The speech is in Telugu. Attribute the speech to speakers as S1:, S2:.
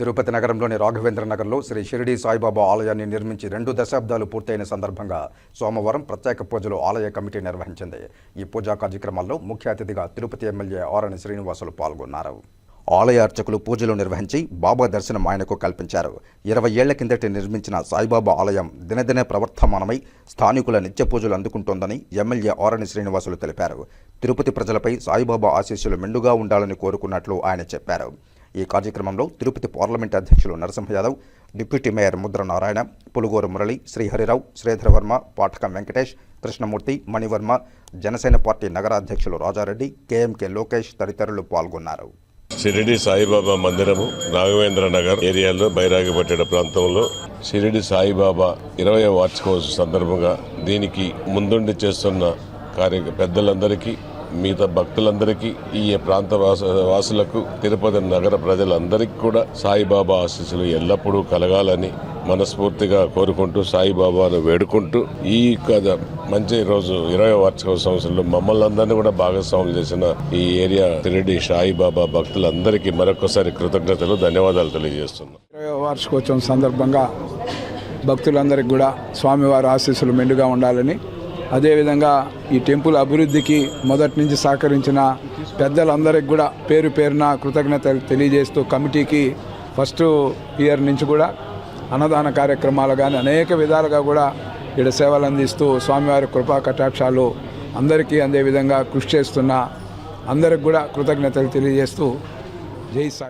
S1: తిరుపతి నగరంలోని రాఘవేంద్ర నగర్లో శ్రీ షిరిడి సాయిబాబా ఆలయాన్ని నిర్మించి రెండు దశాబ్దాలు పూర్తయిన సందర్భంగా సోమవారం ప్రత్యేక పూజలు ఆలయ కమిటీ నిర్వహించింది. ఈ పూజా కార్యక్రమాల్లో ముఖ్య అతిథిగా తిరుపతి ఎమ్మెల్యే ఆరణి శ్రీనివాసులు పాల్గొన్నారు. ఆలయ అర్చకులు పూజలు నిర్వహించి బాబా దర్శనం ఆయనకు కల్పించారు. ఇరవై ఏళ్ళ కిందట నిర్మించిన సాయిబాబా ఆలయం దినదిన ప్రవర్తమానమై స్థానికుల నిత్య పూజలు అందుకుంటోందని ఎమ్మెల్యే ఆరణి శ్రీనివాసులు తెలిపారు. తిరుపతి ప్రజలపై సాయిబాబా ఆశీస్సులు మెండుగా ఉండాలని కోరుకున్నట్లు ఆయన చెప్పారు. ఈ కార్యక్రమంలో తిరుపతి పార్లమెంట్ అధ్యక్షులు Narasimha Yadav deputy mayor Mudra Narayana Pulugoru Murali Sriharirao Sridharavarma Pathakam Venkatesh Krishnamurthy Manivarma Janasena party నగర అధ్యక్షులు రాజారెడ్డి కేఎంకే లోకేష్ తదితరులు పాల్గొన్నారు.
S2: షిరిడి సాయిబాబా మందిరము రాఘవేంద్ర నగర్ ఏరియాలో బైరాగిపట్టెడ ప్రాంతంలో షిరిడి సాయిబాబా ఇరవై వార్షికోత్సవం సందర్భంగా దీనికి ముందుండి చేస్తున్న కార్య పెద్దలందరికీ మిగతా భక్తులందరికీ ఈ ప్రాంత వాస వాసులకు తిరుపతి నగర ప్రజలందరికీ కూడా సాయిబాబా ఆశీస్సులు ఎల్లప్పుడూ కలగాలని మనస్ఫూర్తిగా కోరుకుంటూ సాయిబాబాను వేడుకుంటూ ఈ కథ మంచి రోజు ఇరవై వార్షిక సంవత్సరంలో మమ్మల్ని అందరినీ కూడా భాగస్వాములు చేసిన ఈ ఏరియా తిరిడి సాయిబాబా భక్తులందరికీ మరొకసారి కృతజ్ఞతలు ధన్యవాదాలు తెలియజేస్తున్నాం.
S3: ఇరవై వార్షికోత్సవం సందర్భంగా భక్తులందరికీ కూడా స్వామివారి ఆశీస్సులు మెండుగా ఉండాలని అదేవిధంగా ఈ టెంపుల్ అభివృద్ధికి మొదటి నుంచి సహకరించిన పెద్దలందరికి కూడా పేరు పేరున కృతజ్ఞతలు తెలియజేస్తూ కమిటీకి ఫస్ట్ ఇయర్ నుంచి కూడా అన్నదాన కార్యక్రమాలు కానీ అనేక విధాలుగా కూడా ఇక్కడ సేవలు అందిస్తూ స్వామివారి కృపా కటాక్షాలు అందరికీ అందే విధంగా కృషి చేస్తున్న అందరికి కూడా కృతజ్ఞతలు తెలియజేస్తూ జై సాయి